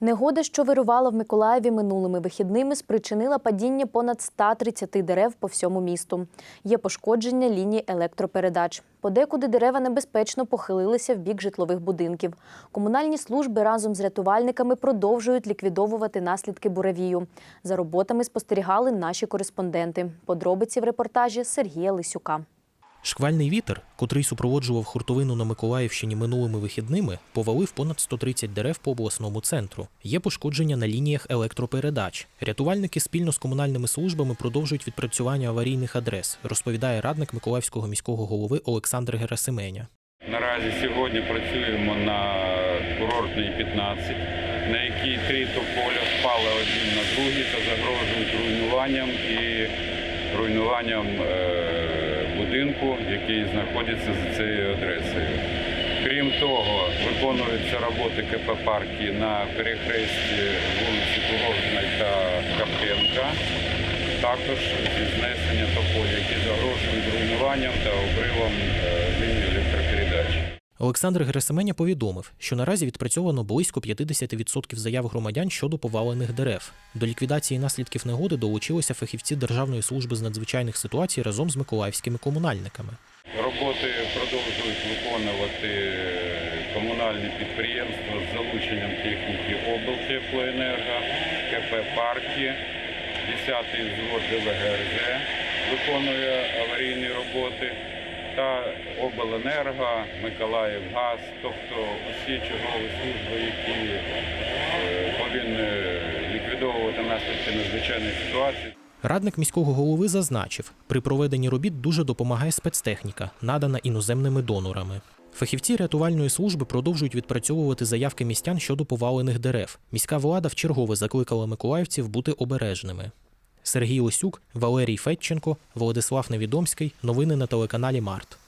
Негода, що вирувала в Миколаєві минулими вихідними, спричинила падіння понад 130 дерев по всьому місту. Є пошкодження ліній електропередач. Подекуди дерева небезпечно похилилися в бік житлових будинків. Комунальні служби разом з рятувальниками продовжують ліквідовувати наслідки буравію. За роботами спостерігали наші кореспонденти. Подробиці в репортажі Сергія Лисюка. Шквальний вітер, котрий супроводжував хуртовину на Миколаївщині минулими вихідними, повалив понад 130 дерев по обласному центру. Є пошкодження на лініях електропередач. Рятувальники спільно з комунальними службами продовжують відпрацювання аварійних адрес, розповідає радник Миколаївського міського голови Олександр Герасименя. Наразі сьогодні працюємо на курортній 15, на якій три тополя впали один на другий та загрожують руйнуванням і руйнуванням е, будинку, який знаходиться за цією адресою. Крім того, виконуються роботи КП парки на перехресті вулиці Курортної та Капенка. Також зі знесення тополі, які загрожують руйнуванням та обривом. Олександр Герасименя повідомив, що наразі відпрацьовано близько 50% заяв громадян щодо повалених дерев. До ліквідації наслідків негоди долучилися фахівці Державної служби з надзвичайних ситуацій разом з миколаївськими комунальниками. Роботи продовжують виконувати е, комунальні підприємства з залученням техніки облтеплоенерго, КП «Парки», 10-й взвод ДВГРЗ виконує аварійні роботи та обленерго, Миколаївгаз, тобто усі чергові служби, які е, повинні ліквідовувати наслідки надзвичайної ситуації. Радник міського голови зазначив, при проведенні робіт дуже допомагає спецтехніка, надана іноземними донорами. Фахівці рятувальної служби продовжують відпрацьовувати заявки містян щодо повалених дерев. Міська влада вчергове закликала миколаївців бути обережними. Сергій Осюк, Валерій Федченко, Владислав Невідомський. Новини на телеканалі Март.